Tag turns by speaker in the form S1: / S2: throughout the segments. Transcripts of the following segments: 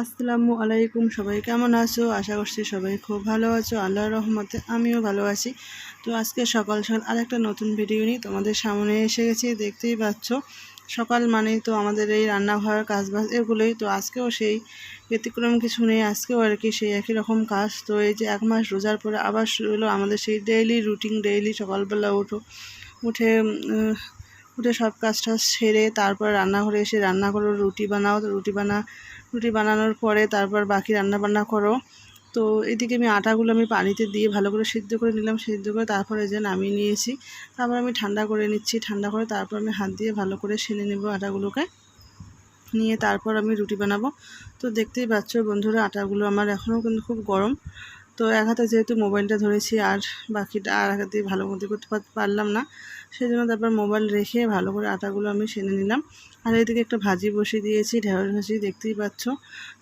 S1: আসসালামু আলাইকুম, সবাই কেমন আছো? আশা করছি সবাই খুব ভালো আছো। আল্লাহর রহমতে আমিও ভালো আছি। তো আজকে সকাল সকাল আরেকটা নতুন ভিডিও নিয়ে তোমাদের সামনে এসে গেছি, দেখতেই পাচ্ছ। সকাল মানেই তো আমাদের এই রান্নাঘর, কাজবাজ এগুলোই। তো আজকেও সেই ব্যতিক্রম কিছু নেই। আজকেও আর কি সেই একই রকম কাজ। তো এই যে এক মাস রোজার পরে আবার শুরু হলো আমাদের সেই ডেইলি রুটিন ডেইলি সকালবেলা উঠো, উঠে উঠে সব কাজ টাজ সেরে তারপর রান্নাঘরে এসে রান্না করো, রুটি বানাও। রুটি বানা, রুটি বানানোর পরে তারপর বাকি রান্না বান্না করো। তো এদিকে আমি আটাগুলো আমি পানিতে দিয়ে ভালো করে সিদ্ধ করে নিলাম, সিদ্ধ করে তারপরে যে নামিয়ে নিয়েছি। তারপর আমি ঠান্ডা করে নিচ্ছি, ঠান্ডা করে তারপর আমি হাত দিয়ে ভালো করে সেনে নেব আটাগুলোকে। নিয়ে তারপর আমি রুটি বানাবো। তো দেখতেই পাচ্ছ বন্ধুরা, আটাগুলো আমার এখনও কিন্তু খুব গরম। তো এক হাতে যেহেতু মোবাইলটা ধরেছি, আর বাকিটা আর এক হাতে ভালো মতো করতে পারলাম না। সেই জন্য তারপর মোবাইল রেখে ভালো করে আটাগুলো আমি সেনে নিলাম। আর এদিকে একটা ভাজি বসিয়ে দিয়েছি, ঢেঁড়স ভাজি দেখতেই পাচ্ছ।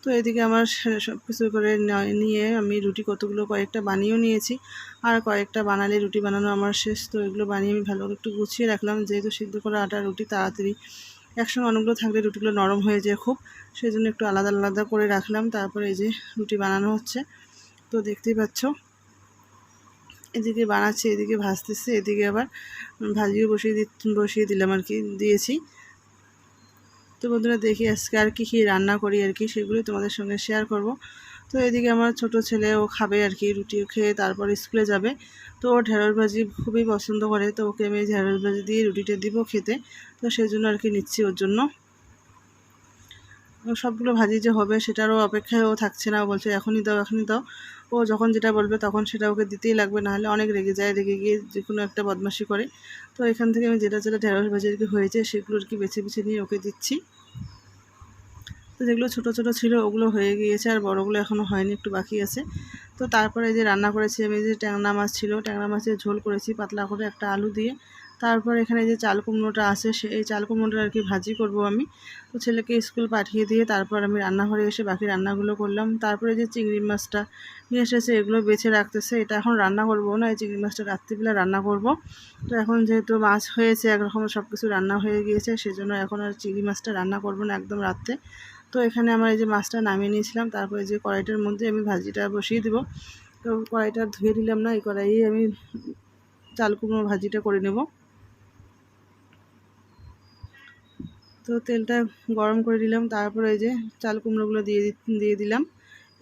S1: তো এদিকে আমার সব কিছু করে নিয়ে আমি রুটি কতগুলো কয়েকটা বানিয়েও নিয়েছি। আর কয়েকটা বানালে রুটি বানানো আমার শেষ। তো এগুলো বানিয়ে আমি ভালো করে একটু গুছিয়ে রাখলাম। যেহেতু সিদ্ধ করা আটা, রুটি তাড়াতাড়ি একসঙ্গে অনেকগুলো থাকলে রুটিগুলো নরম হয়ে যায় খুব। সেই জন্য একটু আলাদা আলাদা করে রাখলাম। তারপরে এই যে রুটি বানানো হচ্ছে। তো দেখতেই পাচ্ছ। এদিকে বানাচ্ছি, এদিকে ভাজতেছি, এদিকে আবার ভাজিও বসিয়ে দি বসিয়ে দিলাম আর কি, দিয়েছি। তো বন্ধুরা দেখি আজকে আর কী কী রান্না করি আর কি সেগুলো তোমাদের সঙ্গে শেয়ার করব। তো এদিকে আমার ছোট ছেলে, ও খাবে আর কি, রুটি খেয়ে তারপর স্কুলে যাবে। তো ও ঢেঁড়স ভাজি খুবই পছন্দ করে, তো ওকে আমি ঢেঁড়স ভাজি দিয়ে রুটিটা দিব খেতে। তো সেই জন্য আর কি নিচ্ছি ওর জন্য। সবগুলো ভাজি যে হবে সেটারও অপেক্ষায় ও থাকছে না। বলছে, এখনই দাও এখনই দাও। ও যখন যেটা বলবে তখন সেটা ওকে দিতেই লাগবে, নাহলে অনেক রেগে যায়, রেগে গিয়ে যে কোনো একটা বদমাশি করে। তো এখান থেকে আমি যেটা যেটা ঢেঁড়স ভাজি আর কি হয়েছে সেগুলো আর কি বেছে বেছে নিয়ে ওকে দিচ্ছি। তো যেগুলো ছোটো ছোটো ছিল ওগুলো হয়ে গিয়েছে আর বড়গুলো এখনও হয়নি, একটু বাকি আছে। তো তারপরে যে রান্না করেছি আমি যে ট্যাংরা মাছ ছিল, ট্যাংরা মাছের ঝোল করেছি পাতলা করে একটা আলু দিয়ে। তারপর এখানে যে চাল কুমড়োটা আছে সেই চাল কুমড়োটা আর কি ভাজি করব আমি। তো ছেলেকে স্কুল পাঠিয়ে দিয়ে তারপর আমি রান্নাঘরে এসে বাকি রান্নাগুলো করলাম। তারপরে যে চিংড়ি মাছটা নিয়ে এসেছে, এগুলো বেছে রাখতেছে। এটা এখন রান্না করব না, এই চিংড়ি মাছটা রাত্রিবেলা রান্না করব। তো এখন যেহেতু মাছ হয়েছে, একরকম সব কিছু রান্না হয়ে গিয়েছে, সেজন্য এখন আর চিংড়ি মাছটা রান্না করব না একদম রাত্রে। তো এখানে আমার এই যে মাছটা নামিয়ে নিয়েছিলাম, তারপরে যে কড়াইটার মধ্যে আমি ভাজিটা বসিয়ে দেবো। তো কড়াইটা ধুয়ে দিলাম না, এই কড়াইয়ে আমি চাল কুমড়ো ভাজিটা করে নেব। তো তেলটা গরম করে দিলাম তারপরে এই যে চাল কুমড়োগুলো দিয়ে দিয়ে দিলাম।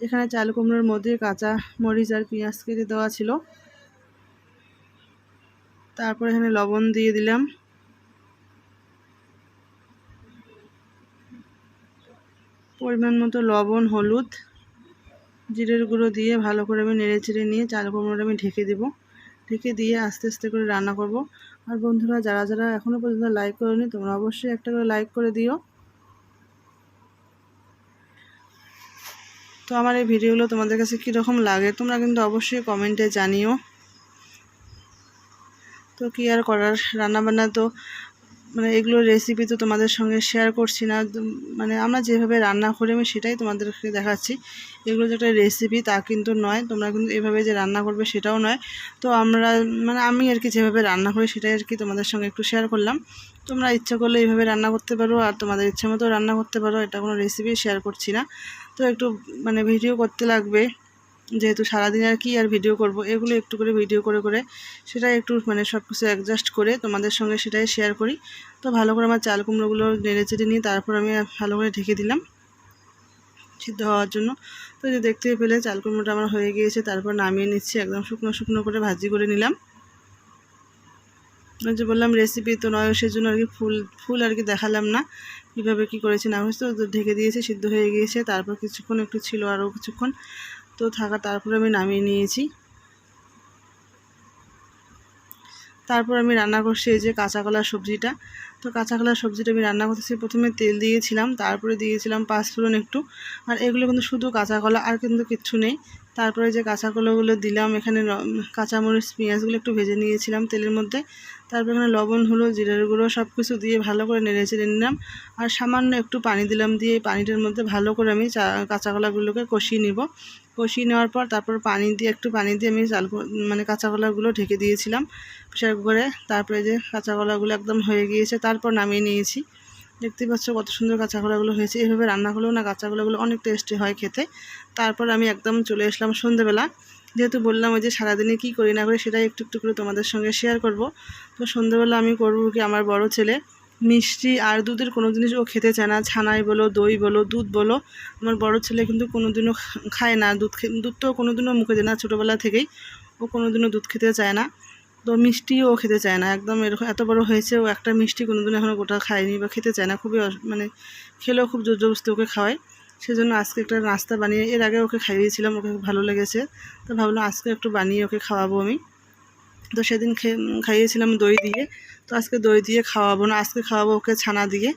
S1: এখানে চাল কুমড়োর মধ্যে কাঁচা মরিচ আর পেঁয়াজ কেটে দেওয়া ছিল। তারপর এখানে লবণ দিয়ে দিলাম। পরিমাণ মতো লবণ, হলুদ, জিরের গুঁড়ো দিয়ে ভালো করে আমি নেড়ে চেড়ে নিয়ে চাল কুমড়োটা আমি ঢেকে দেবো। ঢেকে দিয়ে আস্তে আস্তে করে রান্না করব। আর বন্ধুরা, যারা যারা এখনও পর্যন্ত লাইক করেনি, তোমরা অবশ্যই একটা করে লাইক করে দিও। তো আমার এই ভিডিওগুলো তোমাদের কাছে কীরকম লাগে, তোমরা কিন্তু অবশ্যই কমেন্টে জানিও। তো কী আর করার, রান্নাবান্না তো মানে এগুলোর রেসিপি তো তোমাদের সঙ্গে শেয়ার করছি না মানে আমরা যেভাবে রান্না করি আমি সেটাই তোমাদেরকে দেখাচ্ছি। এগুলো যে একটা রেসিপি তা কিন্তু নয়, তোমরা কিন্তু এভাবে যে রান্না করবে সেটাও নয়। তো আমরা মানে আমি আর কি যেভাবে রান্না করি সেটাই আর কি তোমাদের সঙ্গে একটু শেয়ার করলাম। তোমরা ইচ্ছা করলে এইভাবে রান্না করতে পারো আর তোমাদের ইচ্ছা মতো রান্না করতে পারো, এটা কোনো রেসিপি শেয়ার করছি না। তো একটু মানে ভিডিও করতে লাগবে। যেহেতু সারাদিন আর কি আর ভিডিও করব, এগুলো একটু করে ভিডিও করে করে সেটাই একটু মানে সব কিছু অ্যাডজাস্ট করে তোমাদের সঙ্গে সেটাই শেয়ার করি। তো ভালো করে আমার চাল কুমড়োগুলো নেড়ে চেড়ে নিয়ে তারপর আমি ভালো করে ঢেকে দিলাম সিদ্ধ হওয়ার জন্য। তো যে দেখতে পেলে চাল কুমড়োটা আমার হয়ে গিয়েছে, তারপর নামিয়ে নিচ্ছি, একদম শুকনো শুকনো করে ভাজি করে নিলাম। যে বললাম রেসিপি তো নয়, সেজন্য আর কি ফুল ফুল আর কি দেখালাম না, কীভাবে কী করেছি না হয়েছে তো ঢেকে দিয়েছে, সিদ্ধ হয়ে গিয়েছে, তারপর কিছুক্ষণ একটু ছিল আরও কিছুক্ষণ। তো থাকা, তারপরে আমি নামিয়ে নিয়েছি। তারপর আমি রান্না করছি এই যে কাঁচা কলার সবজিটা। তো কাঁচা কলার সবজিটা আমি রান্না করতেছি, প্রথমে তেল দিয়েছিলাম, তারপরে দিয়েছিলাম পাঁচফোড়ন একটু। আর এগুলো কিন্তু শুধু কাঁচা কলা, আর কিন্তু কিচ্ছু নেই। তারপরে যে কাঁচা কলাগুলো দিলাম, এখানে কাঁচামরিচ, পেঁয়াজগুলো একটু ভেজে নিয়েছিলাম তেলের মধ্যে। তারপর এখানে লবণ হলো জিরার গুঁড়ো সব কিছু দিয়ে ভালো করে নেড়ে চেড়ে নিলাম। আর সামান্য একটু পানি দিলাম দিয়ে পানিটার মধ্যে ভালো করে আমি কাঁচা কলাগুলোকে কষিয়ে নিব। কষিয়ে নেওয়ার পর তারপর পানি দিয়ে, একটু পানি দিয়ে আমি চাল মানে কাঁচা কলাগুলো ঢেকে দিয়েছিলাম প্রেশার কুকারে। তারপরে যে কাঁচা কলাগুলো একদম হয়ে গিয়েছে, তারপর নামিয়ে নিয়েছি। দেখতেই পাচ্ছ কত সুন্দর কাঁচা কলাগুলো হয়েছে। এইভাবে রান্না করলেও না কাঁচা কলাগুলো অনেক টেস্টি হয় খেতে। তারপর আমি একদম চলে আসলাম সন্ধেবেলা। যেহেতু বললাম ওই যে সারাদিনে কী করি না করি সেটাই একটু একটু করে তোমাদের সঙ্গে শেয়ার করব। তো সন্ধেবেলা আমি করব কি আমার বড় ছেলে। মিষ্টি আর দুধের কোনো জিনিস ও খেতে চায় না। ছানাই বলো, দই বলো, দুধ বলো। আমার বড় ছেলে কিন্তু কোনো দিনও খায় না। দুধ দুধ তো কোনো দিনও মুখে দেয় না ছোটোবেলা থেকেই। ও কোনো দিনও দুধ খেতে চায় না। তো মিষ্টিও খেতে চায় না। একদম এরকম এত বড় হয়েছে, ও একটা মিষ্টি কোনো দিন এখনও গোটা খায়নি বা খেতে চায় না। খুবই মানে খেলেও খুব জোর জবস্তি ওকে খাওয়ায়। সেজন্য আজকে একটা নাস্তা বানিয়ে, এর আগে ওকে খাইয়েছিলাম, ওকে ভালো লেগেছে। তো ভাবলাম আজকে একটু বানিয়ে ওকে খাওয়াবো আমি। তো সেদিন খাইয়েছিলাম দই দিয়ে। তো আজকে দই দিয়ে খাওয়াবো না, আজকে খাওয়াবো ওকে ছানা দিয়ে।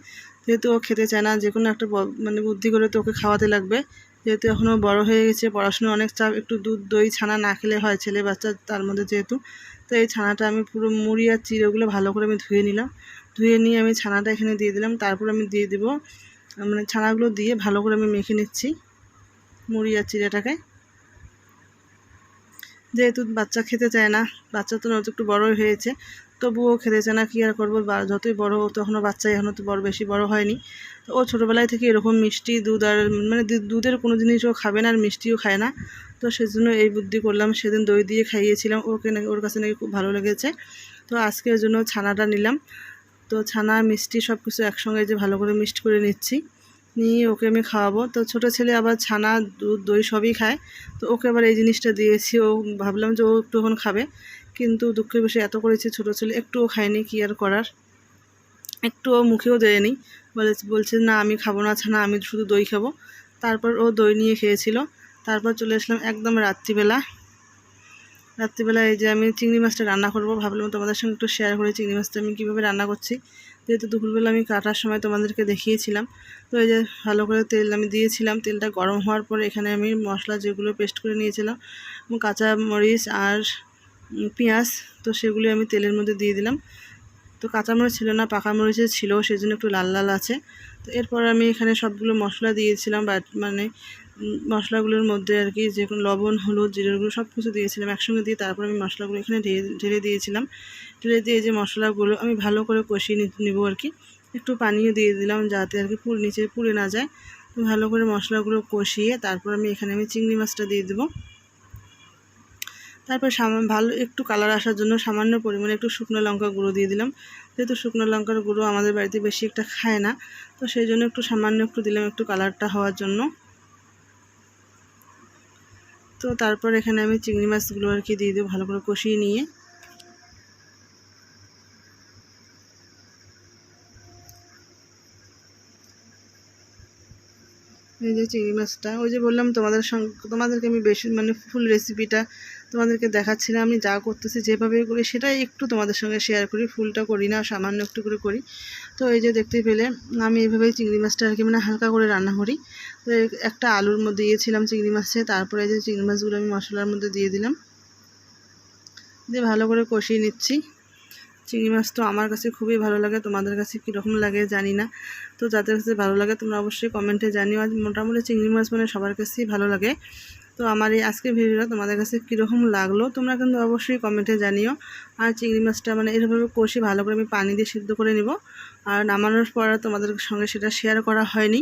S1: যেহেতু ও খেতে চায় না যে কোনো একটা মানে বুদ্ধি করে তো ওকে খাওয়াতে লাগবে। যেহেতু এখনও বড় হয়ে গেছে, পড়াশোনা অনেক চাপ, একটু দুধ, দই, ছানা না খেলে হয় ছেলে বাচ্চা তার মধ্যে যেহেতু। তো এই ছানাটা আমি পুরো মুড়ি আর চিড়েগুলো ভালো করে আমি ধুয়ে নিলাম। ধুয়ে নিয়ে আমি ছানাটা এখানে দিয়ে দিলাম, তারপর আমি দিয়ে দেবো মানে ছানাগুলো দিয়ে ভালো করে আমি মেখে নিচ্ছি মুড়ি আর চিড়েটাকে। যেহেতু বাচ্চা খেতে চায় না, বাচ্চা তো একটু বড়ই হয়েছে তবুও খেতে চায় না, কী আর করব? যতই বড় তখনও বাচ্চা এখনও তো বড়, বেশি বড় হয়নি। তো ও ছোটোবেলায় থেকে এরকম মিষ্টি দুধ আর মানে দুধের কোনো জিনিস ও খাবে না আর মিষ্টিও খায় না। তো সেজন্য এই বুদ্ধি করলাম, সেদিন দই দিয়ে খাইয়েছিলাম। ওকে নাকি, ওর কাছে নাকি খুব ভালো লেগেছে। তো আজকের জন্য ছানাটা নিলাম। তো ছানা, মিষ্টি সব কিছু একসঙ্গে যে ভালো করে মিক্সড করে নিচ্ছি। নিয়ে ওকে আমি খাওয়াবো। তো ছোটো ছেলে আবার ছানা, দুধ, দই সবই খায়। তো ওকে আবার এই জিনিসটা দিয়েছি। ও ভাবলাম যে ও একটু এখন খাবে। কিন্তু দুঃখের বসে এত করেছি ছোটো ছেলে। একটুও খায়নি, কি আর করার? একটুও মুখেও দেয়নি। বলে, বলছে, না, আমি খাব না ছানা, আমি শুধু দই খাব। তারপর ও দই নিয়ে খেয়েছিল। তারপর চলে আসলাম একদম রাত্রিবেলা। রাত্রিবেলা এই যে আমি চিংড়ি মাছটা রান্না করব, ভাবলাম তোমাদের সঙ্গে একটু শেয়ার করি। চিংড়ি মাছটা আমি কীভাবে রান্না করছি। যেহেতু দুপুরবেলা আমি কাটার সময় তোমাদেরকে দেখিয়েছিলাম, তো এই যে ভালো করে তেল আমি দিয়েছিলাম। তেলটা গরম হওয়ার পরে এখানে আমি মশলা যেগুলো পেস্ট করে নিয়েছিলাম কাঁচা মরিচ আর পেঁয়াজ, তো সেগুলি আমি তেলের মধ্যে দিয়ে দিলাম। তো কাঁচামরিচ ছিল না, পাকা মরিচের ছিল সেই জন্য একটু লাল লাল আছে। তো এরপর আমি এখানে সবগুলো মশলা দিয়েছিলাম, বা মানে মশলাগুলোর মধ্যে আর কি যে কোনো লবণ, হলুদ, জিরেগুলো সব কিছু দিয়েছিলাম একসঙ্গে দিয়ে তারপর আমি মশলাগুলো এখানে ঢেলে দিয়েছিলাম। ঢেলে দিয়ে যে মশলাগুলো আমি ভালো করে কষিয়ে নিব আর কি। একটু পানিও দিয়ে দিলাম যাতে আর কি পুর নিচে পুড়ে না যায়। তো ভালো করে মশলাগুলো কষিয়ে তারপর আমি এখানে আমি চিংড়ি মাছটা দিয়ে দেবো। তারপর সামান ভালো একটু কালার আসার জন্য সামান্য পরিমাণে একটু শুকনো লঙ্কা গুঁড়ো দিয়ে দিলাম। যেহেতু শুকনো লঙ্কার গুঁড়ো আমাদের বাড়িতে বেশি একটা খায় না, তো সেই জন্য একটু সামান্য একটু দিলাম একটু কালারটা হওয়ার জন্য। তো তারপর এখানে আমি চিংড়ি মাছগুলো আর কি দিয়ে দেবো ভালো করে কষিয়ে নিয়ে। এই যে চিংড়ি মাছটা, ওই যে বললাম তোমাদের সঙ্গে তোমাদেরকে আমি বেশি মানে ফুল রেসিপিটা তোমাদেরকে দেখাচ্ছি না, আমি যা করতেছি, যেভাবে করি সেটাই একটু তোমাদের সঙ্গে শেয়ার করি, ফুলটা করি না, সামান্য একটু করে করি। তো এই যে দেখতে পেলে, আমি এইভাবেই চিংড়ি মাছটা আর কি মানে হালকা করে রান্না করি। তো একটা আলুর মধ্যে দিয়েছিলাম চিংড়ি মাছে, তারপরে এই যে চিংড়ি মাছগুলো আমি মশলার মধ্যে দিয়ে দিলাম। দিয়ে ভালো করে কষিয়ে নিচ্ছি। চিংড়ি মাছ তো আমার কাছে খুবই ভালো লাগে, তোমাদের কাছে কীরকম লাগে জানি না। তো যাদের কাছে ভালো লাগে তোমরা অবশ্যই কমেন্টে জানিও। আজ মোটামুটি চিংড়ি মাছ মানে সবার কাছেই ভালো লাগে। তো আমার এই আজকের ভিডিওটা তোমাদের কাছে কীরকম লাগল, তোমরা কিন্তু অবশ্যই কমেন্টে জানিও। আর চিংড়ি মাছটা মানে এরভাবে কষি ভালো করে আমি পানি দিয়ে সিদ্ধ করে নিব। আর নামানোর পর তোমাদের সঙ্গে সেটা শেয়ার করা হয়নি।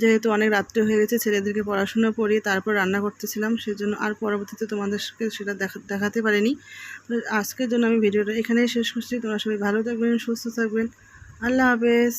S1: যেহেতু অনেক রাত্রে হয়ে গেছে, ছেলেদেরকে পড়াশোনা পড়িয়ে তারপর রান্না করতেছিলাম, সেজন্য আর পরবর্তীতে তোমাদেরকে সেটা দেখা দেখাতে পারিনি। আজকের জন্য আমি ভিডিওটা এখানেই শেষ করছি। তোমরা সবাই ভালো থাকবেন, সুস্থ থাকবেন। আল্লাহ হাফেজ।